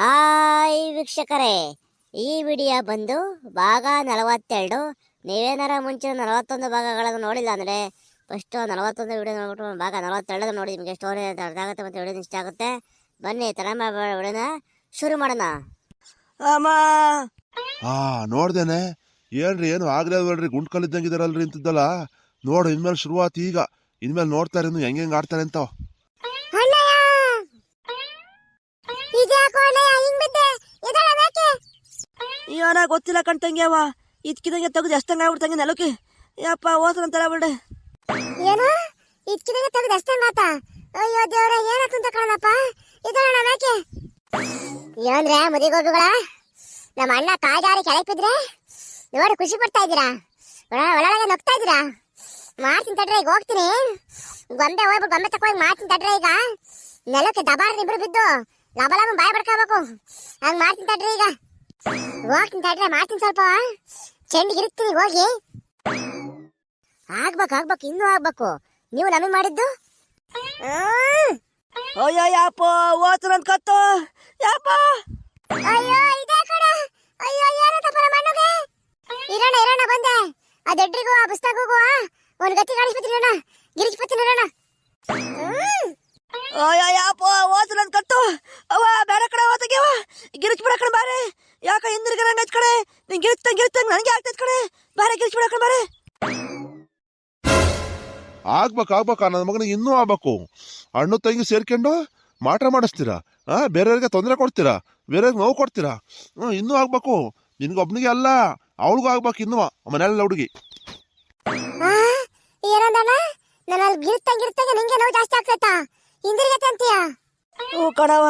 Hi ವೀಕ್ಷಕರೇ. ಈ video ಬಂದು ಭಾಗ ನಲವತ್ತೆರಡು. ನೀವೇನಾರ ಮುಂಚೆ ನಲವತ್ತೊಂದು ಭಾಗಗಳನ್ನು ನೋಡಿಲ್ಲ ಅಂದರೆ ಫಸ್ಟು ನಲವತ್ತೊಂದು ವಿಡಿಯೋ ನೋಡ್ಬಿಟ್ಟು ಭಾಗ ನಲವತ್ತೆರಡು ನೋಡಿ ನಿಮಗೆ ಸ್ಟೋರಿ ಅರ್ಧ ಅರ್ಥ ಆಗುತ್ತೆ ಮತ್ತು ವಿಡಿಯೋ ಇಷ್ಟ ಆಗುತ್ತೆ. ಬನ್ನಿ ತಡ ಮಾಡಬೇಡ ವಿಡಿಯೋನ ಶುರು ಮಾಡೋಣ. ಅಮ್ಮ ಹಾ ನೋಡ್ದೇನೆ. ಏನ್ರಿ ಏನು ಆಗ್ಲೇ ಹೇಳ್ರಿ ಗುಂಡ್ ಕಲ್ಲಿದ್ದಂಗಿದಾರಲ್ರಿ ಅಂತಿದ್ದಲ್ಲ ನೋಡು ಇನ್ಮೇಲೆ ಶುರುವಾತ್ ಈಗ. ಇನ್ಮೇಲೆ ನೋಡ್ತಾರೆ ಇನ್ನು ಹೆಂಗೆ ಹೆಂಗ್ ಆಡ್ತಾರೆ ಅಂತ. ಏನ ಗೊತ್ತಿಲ್ಲ ಕಣ್ತಂಗ್ಯವ ಇದ್ಕಿದಂಗೆ ತೆಗ್ದು ಎಷ್ಟಂಗ ಆಗ್ಬಿಡ್ತಂಗೆ ನೆಲಕ್ಕೆ. ಯಪ್ಪ ಓದ್ರಂತಾರ ಬಿಡೆ ಏನು? ಇದ್ಕಿದಂಗೆ ತೆಗೆದು ಎಷ್ಟಂಗಾತ ಅಯ್ಯೋ ದೇವ್ರ ಏನಾಯ್ತು ಅಂತ ಕಾಣಪ್ಪ ಇದಣ್ಣ ಯಾಕೆ ಏನಂದ್ರೆ ಮುದಿಗೋಬಿಗಳ ನಮ್ಮ ಅಣ್ಣ ಕಾಜಾರಿ ಕೆಳಗೆ ಬಿದ್ರೆ? ನೋಡಿ ಖುಷಿ ಪಡ್ತಾ ಇದ್ದೀರಾ? ಒಳ ಒಳಗೆ ನಗ್ತಾ ಇದ್ದೀರಾ? ಮಾಡ್ತೀನಿ ತಡ್ರೆ ಈಗ ಹೋಗ್ತೀನಿ. ಗೊಂಬೆ ಹೋಗ್ಬಿಟ್ಟು ಗೊಂಬೆ ತಕೊಂಡ್ ಮಾಡ್ತೀನಿ ತಡ್ರೆ ಈಗ. ನೆಲಕ್ಕೆ ದಬಾರ್ ಇಬ್ರು ಬಿದ್ದು. ಲಬ ಲಬ ಬಾಯ್ ಬಡ್ಕೋಬೇಕು. ಹಂಗ್ ಮಾಡ್ತೀನಿ ತಡ್ರಿ ಈಗ. ಹೋಗ್ತೀನಿ ತಡ್ರಿ ಮಾಡ್ತೀನಿ ಸ್ವಲ್ಪ. ಚೆಂಡಿಗೆ ಇರ್ತೀನಿ ಹೋಗಿ. ಆಗ್ಬೇಕು ಆಗ್ಬೇಕು ಇನ್ನೂ ಆಗ್ಬೇಕು. ನೀವು ನಮಗೆ ಮಾಡಿದ್ದು? ಅಯ್ಯೋ ಅಯ್ಯೋ ಯಪ್ಪ ಓದ್ರಂತ ಕತ್ತು. ಯಾಪ? ಅಯ್ಯೋ ಇದೇ ಕಣ. ಅಯ್ಯೋ ಏನಂತಪ್ಪ ನಮ್ಮ ಮಣ್ಣುಗೆ? ಇರೋಣ ಇರೋಣ ಬಂದೆ. ಆ ದೊಡ್ಡರಿಗೂ ಆ ಪುಸ್ತಕಗೂ ಒಂದ್ ಗತಿ ಕಾಣಿಸ್ಬಿಡ್ತೀನಿ ಇರೋಣ. ಗಿರಿಸ್ಬಿಡ್ತೀನಿ ಇರೋಣ ಅಯ್ಯೋ ಯಾಪ ಯಪ್ಪ ನನ್ ಕತ್ತು ಅವ ಬೇರೆ ಕಡೆ ಓದಗ್ಯವ ಗಿರಿಚ್ ಬಿಡಕಣ ಬಾರೆ ಯಾಕ ಹಿಂದಿರ್ಗರಂಗ ಐತ್ ಕಡೆ ಗಿರಿಸ್ತಂಗ್ ಗಿರಿಸ್ತಂಗ್ ನನಗೆ ಆಗ್ತದ ಕಡೆ ಬಾರೆ ಗಿರಿಚ್ ಬಿಡಕಣ ಬಾರೆ. ಆಗ್ಬೇಕು ಆಗ್ಬೇಕು ನನ್ನ ಮಗನಿಗೆ ಇನ್ನೂ ಆಗ್ಬೇಕು. ಅಣ್ಣ ತಂಗಿ ಸೇರ್ಕೊಂಡು ಮಾಟ ಮಾಡಿಸ್ತೀರಾ? ಆ ಬೇರೆಯವ್ರಿಗೆ ತೊಂದರೆ ಕೊಡ್ತೀರಾ? ಬೇರೆಯವ್ರಿಗೆ ನೋವು ಕೊಡ್ತೀರಾ? ಹ್ಞೂ ಇನ್ನೂ ಆಗ್ಬೇಕು. ನಿನ್ಗೊಬ್ನಿಗೆ ಅಲ್ಲ ಅವಳಿಗೂ ಆಗ್ಬೇಕು ಇನ್ನೂ ಮನೆಯಲ್ಲ ಹುಡುಗಿ. ಆ, ಏನಂದಣ್ಣ? ನನ್ನಲ್ಲಿ ಗಿರ್ತಂಗ್ ಗಿರ್ತಂಗೆ ನಿಂಗೆ ನೋವು ಜಾಸ್ತಿ ಆಗ್ತೈತಾ? ಹಿಂದಿರುಗತ್ತೆ ಅಂತೀಯ ಓ ಕಣವ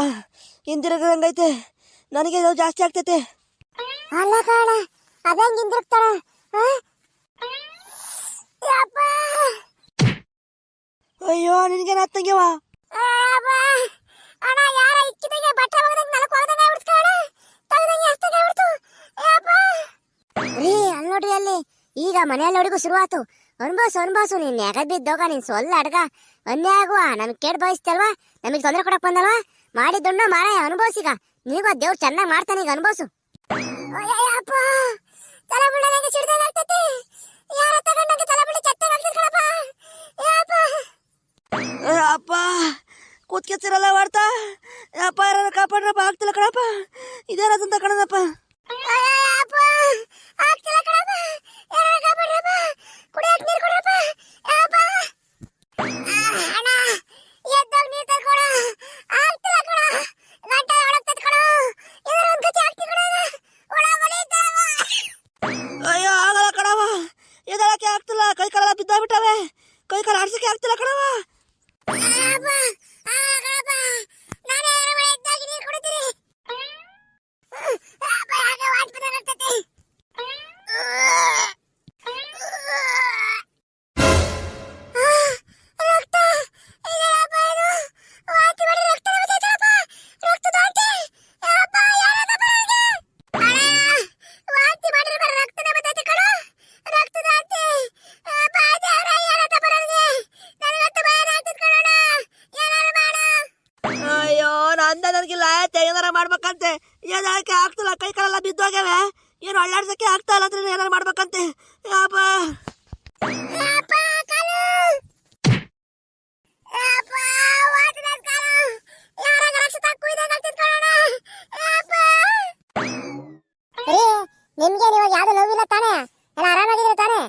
ಹಿಂದಿರುಗಂಗೈತೆ ನನಗೆ ನೋವು ಜಾಸ್ತಿ ಆಗ್ತೈತೆ. ಅಲ್ಲ ಕಾಣ ಅದಂಗ್ ಹಿಂದಿರುಗ್ತಾಳ ಅಯ್ಯೋ ನಿನಗೇನು ಹತ್ತಂಗ್ಯವ ಅಬ್ಬಾ! ಅಣ್ಣ ಯಾರ ಇಕ್ಕಿದಂಗೆ ಬಟ್ಟೆ ಒಗದಂಗೆ ನಲಕ್ ಒಗದಂಗೆ ಆಗ್ಬಿಡ್ತು ಕಣ ತೆಗ್ದಂಗೆ ಅಷ್ಟಂಗೆ ಆಗ್ಬಿಡ್ತು? ರೀ ಅಲ್ಲಿ ನೋಡ್ರಿ ಅಲ್ಲಿ. ಈಗ ಮನೆಯಲ್ಲಿ ಹುಡುಗು ಶುರುವಾತು. ಅನ್ಭವ್ಸು ಅನ್ಬಾಸು ನೀನ್ ನೆಗದ್ ಬಿದ್ದೋಗ ನೀನ್ ಸೊಲ್ಲ ಅಡ್ಗ. ಅನ್ಯ ಆಗುವ ನಮ್ಗೆ ಕೇಡ್ ಬಯಸ್ತಲ್ವಾ ನಮಗೆ ತೊಂದರೆ ಕೊಡಕ್ ಬಂದಲ್ವಾ? ಮಾಡಿದ್ದುಣ್ಣ ಮಾರಾಯ ಅನುಭವಿಸಿಗ ನೀಗ ದೇವ್ರು ಚೆನ್ನಾಗಿ ಮಾಡ್ತಾನೆ ಈಗ ಅನುಭವಿಸು. ಅಯ್ಯಪ್ಪ ತಲೆ ಬಿಡದಂಗೆ ಸಿಡ್ದಂಗೆ ಆಗ್ತೈತಿ ಯಾರ ತಗೊಂಡಂಗೆ ತಲೆ ಬಿಡಿ ಚೆತ್ತಾಗ ಆಗ್ತೈತಿ ಕಣಪ್ಪ ಯಪ್ಪ ಏ ಅಪ್ಪ ಕೂತ್ಕೆಸಿರಲ್ಲ ಮಾಡ್ತಾ ಯಪ್ಪ ಯಾರು ಕಾಪಾಡ್ರಪ್ಪ ಆಗ್ತಿಲ್ಲ ಕಣಪ್ಪ ಇದೇನದಂತ ಕಣದಪ್ಪ ನಂದ ನನಗಿಲ್ಲ ಆಯ್ತೆ ಏನಾರ ಮಾಡ್ಬೇಕಂತೆ. ಏನಕ್ಕೆ ಆಗ್ತಿಲ್ಲ ಕೈ ಕಾಲೆಲ್ಲ ಬಿದ್ದೋಗ್ಯವೆ. ಏನು ಅಳ್ಳಾಡ್ಸಕ್ಕೆ ಆಗ್ತಾ ಇಲ್ಲ ಅಂದ್ರೆ ಏನಾರ ಮಾಡ್ಬೇಕಂತೆ. ನಿಮ್ಗೆ ಇವಾಗ ಯಾವ್ದು ನೋವಿಲ್ಲ ತಾನೇ? ಎಲ್ಲ ಆರಾಮಾಗಿದ್ರೆ ತಾನೇ?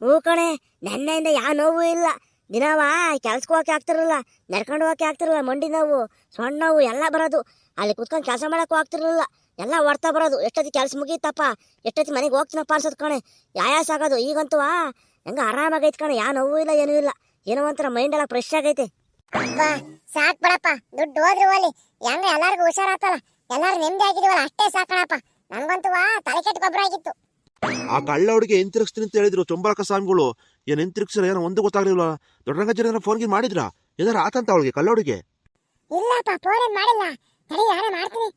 ಹ್ಞೂ ಕಣೆ ನೆನ್ನೆಯಿಂದ ಯಾವ ನೋವು ಇಲ್ಲ. ದಿನವ ಕೆಲ್ಸಕ್ಕೆ ಹೋಗಕ್ಕೆ ಆಗ್ತಿರಲಿಲ್ಲ ನಡ್ಕೊಂಡು ಹೋಗಕ್ಕೆ ಆಗ್ತಿರಲಿಲ್ಲ ಮಂಡಿ ನೋವು ಸೊಣ್ಣ ನೋವು ಎಲ್ಲ ಬರೋದು. ಅಲ್ಲಿ ಕುತ್ಕೊಂಡು ಕೆಲಸ ಮಾಡೋಕ್ಕೂ ಆಗ್ತಿರಲಿಲ್ಲ ಎಲ್ಲ ಹೊಡ್ತಾ ಬರೋದು. ಎಷ್ಟೊತ್ತಿ ಕೆಲಸ ಮುಗೀತಪ್ಪ ಎಷ್ಟೊತ್ತಿ ಮನೆಗೆ ಹೋಗ್ತೀನಪ್ಪ ಅನ್ಸೋದು ಕಣೆ. ಯಾಯಾಸ ಆಗೋದು ಈಗಂತೂ ಹೆಂಗ ಆರಾಮಾಗೈತೆ ಕಣೆ. ಯಾವ ನೋವು ಇಲ್ಲ ಏನೂ ಇಲ್ಲ. ಏನೋ ಒಂಥರ ಮೈಂಡ್ ಎಲ್ಲ ಫ್ರೆಶ್ ಆಗೈತೆ. ಅಪ್ಪ ಸಾಕ್ ಬಿಡಪ್ಪ. ದುಡ್ಡು ಹೋದ್ರು ಅಲ್ಲಿ ಹೆಂಗ ಎಲ್ಲಾರ್ಗು ಹುಷಾರಾತಲ್ಲ. ಎಲ್ಲರೂ ನೆಮ್ಮದಿ ಆಗಿದೀವಲ್ಲ ಅಷ್ಟೇ ಸಾಕಣಪ್ಪ ನನ್ಗಂತೂ ತಲೆ ಕೆಟ್ಟ ಗೊಬ್ಬರ ಆಗಿತ್ತು. ಆ ಕಳ್ಳ ಹುಡುಗಿ ಹಿಂತಿರುಗಿಸ್ತೀನಿ ಅಂತ ಹೇಳಿದ್ರು ಚೊಂಬರಕ ಸ್ವಾಮಿಗಳು? ಏನು ಹಿಂತಿರುಗಿಸ್ರ ಏನೋ ಒಂದು ಗೊತ್ತಾಗ್ಲಿಲ್ಲ. ದೊಡ್ಡರಂಗಜ್ಜನ ಫೋನ್ಗೆ ಮಾಡಿದ್ರಾ? ಏನಾರ ಆತಂತ ಅವಳಿಗೆ ಕಲ್ಲೋಡಿಗೆ? ಹುಡುಗಿ ಇಲ್ಲಪ್ಪ ಫೋನ್ ಮಾಡಿಲ್ಲ. ಸರಿ ಯಾರೇ ಮಾಡ್ತೀನಿ.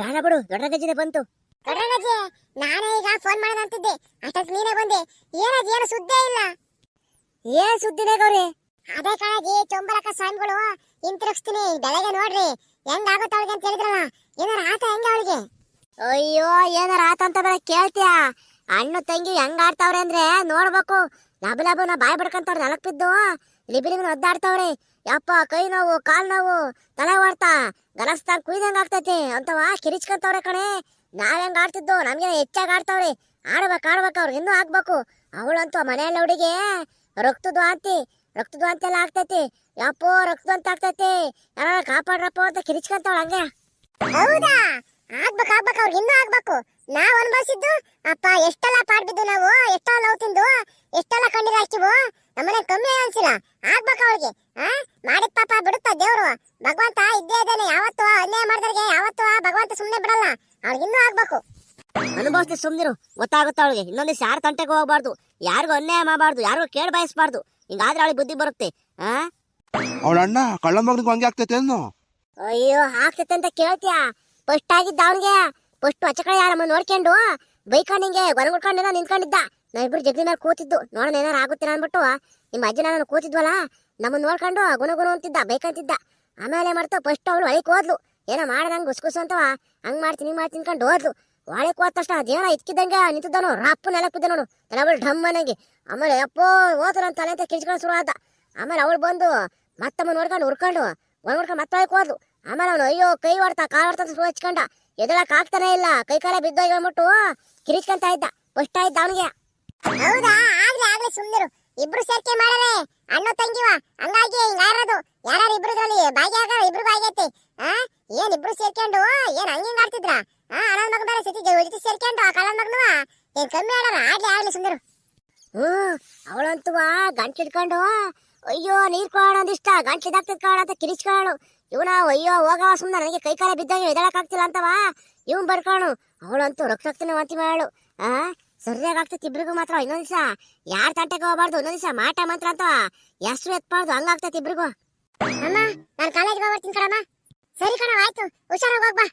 ಬೇಡ ಬಿಡು ದೊಡ್ಡ ಗಜ್ಜಿದೆ ಬಂತು. ದೊಡ್ಡರಂಗಜ್ಜೆ ನಾನೇ ಈಗ ಫೋನ್ ಮಾಡೋಣ ಅಂತಿದ್ದೆ. ಅಷ್ಟೊತ್ತು ನೀನೇ ಬಂದೆ. ಏನದು ಏನು ಸುದ್ದೇ ಇಲ್ಲ. ಏನ್ ಸುದ್ದಿನೇ ಗೌರಿ? ಅದೇ ಕಣಜಿ ಚೊಂಬಲಕ ಸ್ವಾಮಿಗಳು ಹಿಂತಿರುಗಿಸ್ತೀನಿ ಬೆಳಗ್ಗೆ ನೋಡ್ರಿ ಹೆಂಗ್ ಆಗುತ್ತೆ ಅವಳಿಗೆ ಅಂತ ಹೇಳಿದ್ರಲ್ಲ. ಏನಾರ ಆತ ಹೆಂಗೆ ಅವಳಿಗೆ? ಅಯ್ಯೋ ಏನಾರ ಆತಂತ ಬೇರೆ ಕೇಳ್ತೀಯ? ಅಣ್ಣ ತಂಗಿ ಹೆಂಗ್ ಆಡ್ತಾವ್ರೆ ಅಂದ್ರೆ ನೋಡ್ಬೇಕು. ಲಬ ಲಬನ ಬಾಯ್ ಬಡ್ಕಂತವ್ರೆ ನೆಲಕ್ ಬಿದ್ದು ಲಿಬಿ ಲಿಬಿನ ಒದ್ದಾಡ್ತಾವ್ರೆ. ಯಪ್ಪ, ಕೈ ನೋವು, ಕಾಲ್ ನೋವು, ತಲೆ ಹೊಡ್ತಾ ಗಲಸ್ತಾಗ ಕುಯ್ದಂಗ್ ಆಗ್ತೈತಿ ಅಂತವ ಕಿರಿಚ್ಕಂತವ್ರೆ ಕಣೆ. ನಾವ್ ಹೆಂಗ್ ಆಡ್ತಿದ್ದು ನಮ್ಗೆ ಹೆಚ್ಚಾಗಿ ಆಡ್ತಾವ್ರೆ. ಆಡ್ಬೇಕು ಆಡ್ಬೇಕು ಅವ್ರಿಗೆ ಇನ್ನೂ ಆಗ್ಬೇಕು. ಅವಳಂತೂ ಮನೆಯಲ್ಲ ಹುಡುಗಿ. ರಕ್ತದ ವಾಂತಿ ರಕ್ತದ ವಾಂತಿ ಎಲ್ಲ ಆಗ್ತೈತಿ. ಯಪ್ಪೋ ರಕ್ತದ ಅಂತ ಆಗ್ತೈತಿ. ಯಾರ ಕಾಪಾಡ್ರಪ್ಪ ಅಂತ ಕಿರಿಚ್ಕಂತವಳ ಹಂಗೆ. ಹೌದಾ? ಆಗ್ಬೇಕು ಆಗ್ಬೇಕು ಅವ್ರಿಗೆ ಇನ್ನೂ ಆಗ್ಬೇಕು. ನಾವ್ ಅನ್ಭವಿಸಿದ್ದು ಅಪ್ಪ ಎಷ್ಟೆಲ್ಲ ಪಾಡ್ಬಿದ್ದು ನಾವು ಎಷ್ಟೆಲ್ಲ ನೋವು ತಿಂದು ಎಷ್ಟೆಲ್ಲ ಕಣ್ಣೀರ್ ಹಾಕಿವು ನಮ್ಮನೆ ಕಮ್ಮಿ ಅನ್ಸಿಲ್ಲ. ಆಗ್ಬೇಕು ಅವಳಿಗೆ ಆ? ಮಾಡಿದ ಪಾಪ ಬಿಡುತ್ತ ದೇವ್ರು? ಭಗವಂತ ಇದ್ದೇ ಇದ್ದಾನೆ ಯಾವತ್ತು ಅನ್ಯಾಯ ಮಾಡಿದವ್ರಿಗೆ ಯಾವತ್ತು ಭಗವಂತ ಸುಮ್ಮನೆ ಬಿಡಲ್ಲ. ಅವ್ಳಿಗೆ ಇನ್ನೂ ಆಗ್ಬೇಕು. ಅನುಭವಿಸ್ತಿ ಸುಮ್ನಿರು ಗೊತ್ತಾಗುತ್ತೆ ಅವಳಿಗೆ. ಇನ್ನೊಂದು ಯಾರ ತಂಟೆಗೆ ಹೋಗ್ಬಾರ್ದು. ಯಾರಿಗೂ ಅನ್ಯಾಯ ಮಾಡಬಾರ್ದು ಯಾರಿಗೂ ಕೇಳಿ ಬಯಸಬಾರ್ದು. ಹಿಂಗಾದ್ರೆ ಅವಳಿಗೆ ಬುದ್ಧಿ ಬರುತ್ತೆ ಆ? ಅವಳ ಅಣ್ಣ ಕಳ್ಳನ ಮಗನಿಗೂ ಹಂಗೆ ಆಗ್ತೈತೆ ಅಯ್ಯೋ ಆಗ್ತೈತೆ ಅಂತ ಕೇಳ್ತೀಯ? ಫಸ್ಟ್ ಆಗಿದ್ದ ಅವನಿಗೆ. ಫಸ್ಟ್ ಅಚ್ಚ ಕಡೆ ಯಾರಮ್ಮ ನೋಡ್ಕೊಂಡು? ಬೈಕೊಂಡು ಹಿಂಗೆ ಗೊರಗುಡ್ಕೊಂಡಿದ್ದ ನಿಂತ್ಕೊಂಡಿದ್ದ. ನಾವಿಬ್ರು ಜಗ್ಲಿ ಮೇಲೆ ಕೂತಿದ್ದು. ನೋಡೋಣ ಏನಾರು ಆಗುತ್ತೆ ಅಂದ್ಬಿಟ್ಟು. ನಿಮ್ಮ ಅಜ್ಜಿ ನಾನು ಕೂತಿದ್ವಲ್ಲ? ನಮ್ಮನ್ನು ನೋಡ್ಕೊಂಡು ಗುಣ ಗುಣ ಅಂತಿದ್ದ, ಬೈಕಂತಿದ್ದ. ಆಮೇಲೆ ಮಾಡ್ತಾ? ಫಸ್ಟ್ ಅವಳು ಒಳಗೆ ಹೋದ್ಲು. ಏನೋ ಮಾಡ್ದಂಗೆ ಗುಸ್ಗುಸು ಅಂತವ ಹಂಗ್ ಮಾಡ್ತೀನಿ ಹಿಂಗೆ ಮಾಡ್ತೀನಿ ತಿನ್ಕೊಂಡು ಹೋದ್ಲು. ಒಳಗೆ ಹೋದ ತಕ್ಷಣ ಅದೇನೋ ಇದ್ಕಿದ್ದಂಗೆ ನಿಂತಿದ್ದನು ರಪ್ಪ ನೆಲಕ್ಕೆ ನೋಡು. ತಲೆಗಳು ಢಮ್ ಅನ್ನಂಗೆ. ಆಮೇಲೆ ಅಪ್ಪೋ ಹೋದ್ರು ಅಂತ ತಲೆ ಅಂತ ಕಿರ್ಚ್ಕೊಂಡು ಶುರು ಆದ ಆಮೇಲೆ ಅವಳು ಬಂದು ಮತ್ತಮ್ಮ ನೋಡ್ಕೊಂಡು ಹುರ್ಕೊಂಡು ಒಳಗೆ ಹುಡ್ಕೊಂಡು ಮತ್ತೆ ಹೋದ್ಲು. ಆಮೇಲೆ ಅವನು ಅಯ್ಯೋ ಕೈ ಹೊಡ್ತಾ, ಕಾಲು ಹೊಡ್ತಾ ಶುರು ಹಚ್ಕೊಂಡ. ಎದಳಕ್ ಆಗ್ತಾನೆ ಇಲ್ಲ. ಕೈ ಕಾಲ ಬಿದ್ದೋಗಿ ಅಂದ್ಬಿಟ್ಟು ಕಿರಿಚ್ಕೊಂತ ಇದ್ದ. ಫಸ್ಟ್ ಆಯ್ತ ಅವನಿಗೆ. ಹೌದಾ? ಆಗ್ಲಿ ಆಗ್ಲಿ ಸುಮ್ನಿರು. ಇಬ್ರು ಸೇರ್ಕೆ ಮಾಡವೆ. ಅಣ್ಣ ತಂಗಿವ ಹಂಗಾಗಿ ಹಿಂಗಾರದು ಯಾರು ಇಬ್ರದ್ರಲ್ಲಿ ಬಾಗಿ ಆಗ ಇಬ್ರು ಬಾಗೈತಿ ಆ? ಏನ್ ಇಬ್ರು ಸೇರ್ಕೊಂಡು? ಏನ್ ಹಂಗಿಂಗ್ ಆಡ್ತಿದ್ರ? ಆ ಅನಲ್ ಮಗ ಬೇರೆ ಸತಿ ಜೊತೆ ಸೇರ್ಕೊಂಡು ಆ ಕಾಲನ್ ಮಗನುವ ಏನ್ ಕಮ್ಮಿ ಆಡಾರ? ಆಗ್ಲಿ ಆಗ್ಲಿ ಸುಮ್ನಿರು. ಹ್ಮ್ ಅವಳಂತೂ ಗಂಟ್ಲಿಡ್ಕೊಂಡು ಅಯ್ಯೋ ನೀರ್ ಕೊಡೋಣ ಅಂದಿಷ್ಟ ಗಂಟ್ಲಿದಾಗ್ತದ ಕೋಣ ಕಾಣ ಅಂತ ಕಿರಿಚ್ಕೊಳ್ಳು ಇವನ, ಅಯ್ಯೋ ಹೋಗವ ಸುಮ್ಮನೆ ನನಗೆ ಕೈ ಕಾಲ ಬಿದ್ದಾಗ ಎದಳಕ್ ಆಗ್ತಿಲ್ಲ ಅಂತವಾ? ಇವನ್ ಬರ್ಕೊಳು ಅವಳಂತೂ ರಕ್ತಾಗ್ತಾನೆ ವಾಂತಿ ಮಾಡು ಆ ಸರಿಯಾಗಿ ಆಗ್ತೈತಿ ಇಬ್ರಿಗೂ ಮಾತ್ರ ಇನ್ನೊಂದ್ ದಿವಸ. ಯಾರ ತಂಟೆಗೆ ಹೋಗ್ಬಾರ್ದು, ಒಂದೊಂದ್ ದಿವಸ ಮಾಟ ಮಾತ್ರ ಅಂತವ ಎಷ್ಟು ಎತ್ಬಾರ್ದು, ಹಂಗಾಗ್ತೈತಿ ಇಬ್ರಿಗೂ. ಅಮ್ಮ, ನಾನ್ ಕಾಲೇಜ್ಗೆ ಹೋಗ್ಬರ್ತೀನಿ ಕಣಮ್ಮ. ಸರಿ ಕಣ, ಆಯ್ತು. ಹುಷಾರಾಗಿ ಹೋಗ್ಬಾ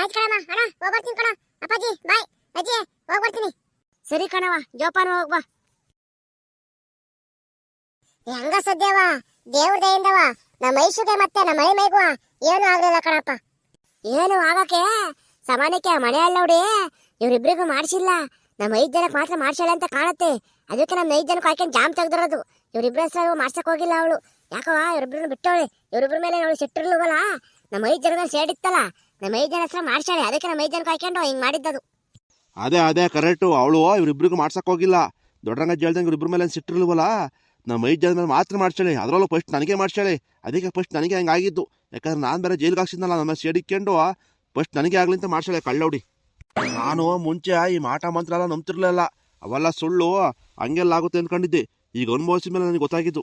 ಆಯ್ತು ಕಣಮ್ಮ, ಅಣ್ಣ, ಹೋಗ್ಬರ್ತೀನಿ ಕಣ. ಅಪ್ಪಾಜಿ, ಬಾಯ್. ಅಜ್ಜಿ, ಹೋಗ್ಬರ್ತೀನಿ. ಸರಿ ಕಣವ ಜೋಪಾನ ಹೋಗ್ಬಾ ಹೆಂಗ ಸದ್ಯವ? ದೇವ್ರ ದಯಿಂದವ ನಮ್ಮ ಮೈಸೂರಿಗೆ ಮತ್ತೆ ನಮ್ಮ ಮೈ ಮೈಗುವ ಏನು ಆಗ್ಲಿಲ್ಲ ಕಣಪ್ಪ. ಏನು ಆಗಕ್ಕೆ ಸಮಾನಕ್ಕೆ ಮನೆ ಅಲ್ಲ ನೋಡಿ, ಇವ್ರಿಬ್ರಿಗೂ ಮಾಡಿಸಿಲ್ಲ. ನಮ್ಮ ಐದ್ ಜನಕ್ಕೆ ಮಾತ್ರ ಮಾಡ್ಸಾಳೆ ಅಂತ ಕಾಣತ್ತೆ. ಅದಕ್ಕೆ ನಮ್ಮ ಐದ್ ಜನಕ್ಕೆ ಹಾಕೊಂಡು ಜಾಮ್ ತೆಗ್ದಿರೋದು. ಇವ್ರಿಬ್ರ ಹೆಸರು ಮಾಡ್ಸಕ್ ಹೋಗಿಲ್ಲ ಅವಳು. ಯಾಕವ ಇವ್ರಿಬ್ರನ್ನ ಬಿಟ್ಟವಳೆ. ಇವ್ರಿಬ್ರ ಮೇಲೆ ಅವಳು ಸಿಟ್ಟಿರ್ಲವಲ್ಲ? ನಮ್ಮ ಐದ್ ಜನದ ಸೇಡಿತ್ತಲ್ಲ ನಮ್ಮ ಐದ್ ಜನ ಹೆಸರು ಮಾಡ್ಸಾಳೆ ಅದಕ್ಕೆ ನಮ್ಮ ಐದ್ ಜನಕ್ಕೆ ಹಾಕೊಂಡು ಹಿಂಗ್ ಮಾಡಿದ್ದದು. ಅದೇ ಅದೇ ಕರೆಕ್ಟು ಅವಳು ಇವ್ರಿಬ್ರಿಗೂ ಮಾಡ್ಸಕ್ ಹೋಗಿಲ್ಲ. ದೊಡ್ಡರಂಗ ಹೇಳ್ದಂಗೆ ಇವ್ರಿಬ್ರ ಮೇಲೆ ಸಿಟ್ಟಿರ್ಲಿವಲ್ಲ? ನಮ್ಮ ಐದು ಮೇಲೆ ಮಾತ್ರ ಮಾಡ್ಸಾಳೆ ಅದರಲ್ಲೂ ಫಸ್ಟ್ ನನಗೆ ಮಾಡ್ಸಾಳೆ ಅದಕ್ಕೆ ಫಸ್ಟ್ ನನಗೆ ಹಂಗೆ ಆಗಿದ್ದು. ಯಾಕಂದ್ರೆ ನಾನು ಬೇರೆ ಜೈಲಿಗೆ ಹಾಕ್ಸಿದ್ನಲ್ಲ, ನಮ್ಮ ಸೇಡಿಕೊಂಡು ಫಸ್ಟ್ ನನಗೆ ಆಗಲಿ ಅಂತ ಮಾಡ್ಸಾಳೆ ಕಳ್ಳೌಡಿ. ನಾನು ಮುಂಚೆ ಈ ಮಾಟ ಮಂತ್ರ ಎಲ್ಲ ನಂಬ್ತಿರ್ಲಿಲ್ಲ. ಅವೆಲ್ಲ ಸುಳ್ಳು, ಹಂಗೆಲ್ಲ ಆಗುತ್ತೆ ಅಂದ್ಕೊಂಡಿದ್ದೆ ಈಗ ಅನುಭವಿಸಿದ ಮೇಲೆ ನನಗೆ ಗೊತ್ತಾಗಿದ್ದು.